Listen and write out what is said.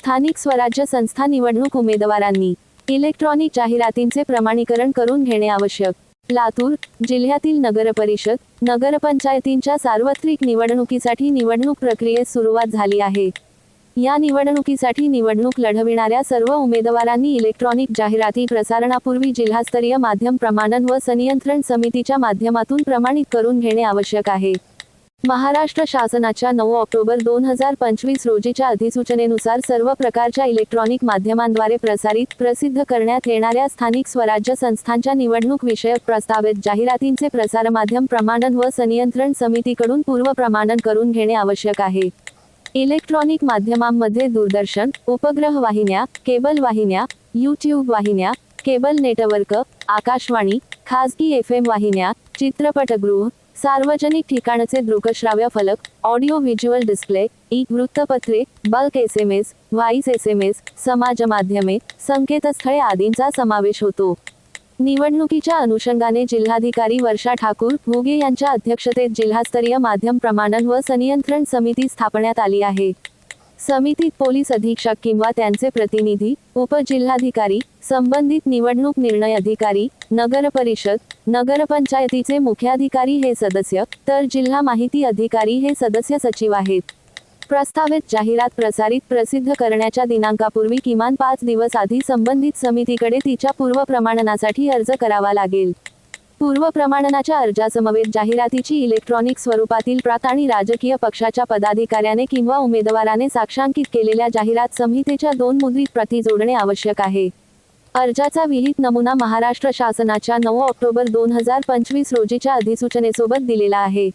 स्थानिक स्वराज्य संस्था निवडणूक उमेदवारांनी इलेक्ट्रॉनिक जाहिरातींचे प्रमाणीकरण करून घेणे आवश्यक. लातूर जिल्ह्यातील नगरपरिषद नगरपंचायतींच्या सार्वत्रिक निवडणुकीसाठी निवडणूक प्रक्रियेस सुरुवात झाली आहे. या निवडणुकीसाठी निवडणूक लढविणाऱ्या सर्व उमेदवारांनी इलेक्ट्रॉनिक जाहिराती प्रसारणापूर्वी जिल्हास्तरीय माध्यम प्रमाणन व संनियंत्रण समितीच्या माध्यमातून प्रमाणित करून घेणे आवश्यक आहे. महाराष्ट्र शासनाच्या नऊ ऑक्टोबर दोन हजार पंचवीस रोजीच्या अधिसूचनेनुसार सर्व प्रकारच्या इलेक्ट्रॉनिक माध्यमांद्वारे प्रसारित प्रसिद्ध करण्यात येणाऱ्या स्थानिक स्वराज्य संस्थांच्या निवडणूक विषयक प्रस्तावित जाहिरातींचे प्रसारमाध्यम प्रमाणन व संनियंत्रण समितीकडून पूर्व प्रमाणन करून घेणे आवश्यक आहे. इलेक्ट्रॉनिक माध्यमांमध्ये दूरदर्शन उपग्रह वाहिन्या केबल वाहिन्या यूट्यूब वाहिन्या केबल नेटवर्क आकाशवाणी खासगी एफ एम वाहिन्या चित्रपटगृह सार्वजनिक ठिकाणचे दृकश्राव्य फलक ऑडिओ व्हिज्युअल डिस्प्ले ई वृत्तपत्रे bulk S M S voice S M S समाज माध्यमे संकेतस्थळे आदींचा समावेश होतो. निवडणुकीच्या अनुषंगाने जिल्हाधिकारी वर्षा ठाकूर भोगे यांच्या अध्यक्षतेत जिल्हास्तरीय माध्यम प्रमाणन व संनियंत्रण समिती स्थापण्यात आली आहे. समितीत पोलीस अधीक्षक किंवा त्यांचे प्रतिनिधी उपजिल्हाधिकारी संबंधित निवडणूक निर्णय अधिकारी नगर परिषद नगरपंचायतीचे मुख्याधिकारी हे सदस्य तर जिल्हा माहिती अधिकारी हे सदस्य सचिव आहेत. प्रस्तावित जाहिरात प्रसारित प्रसिद्ध करण्याच्या दिनांकापूर्वी किमान पाच दिवस आधी संबंधित समितीकडे तिच्या पूर्वप्रमाणनासाठी अर्ज करावा लागेल. पूर्व प्रमाणनाच्या अर्जासमवेत जाहिरातीची इलेक्ट्रॉनिक स्वरूपातील प्रात आणि राजकीय पक्षाच्या पदाधिकाऱ्याने किंवा उमेदवाराने साक्षांकित केलेल्या जाहिरात संहितेच्या दोन मुद्रित प्रती जोडणे आवश्यक आहे. अर्जाचा विहित नमुना महाराष्ट्र शासनाच्या नऊ ऑक्टोबर दोन हजार पंचवीस रोजीच्या अधिसूचनेसोबत दिलेला आहे.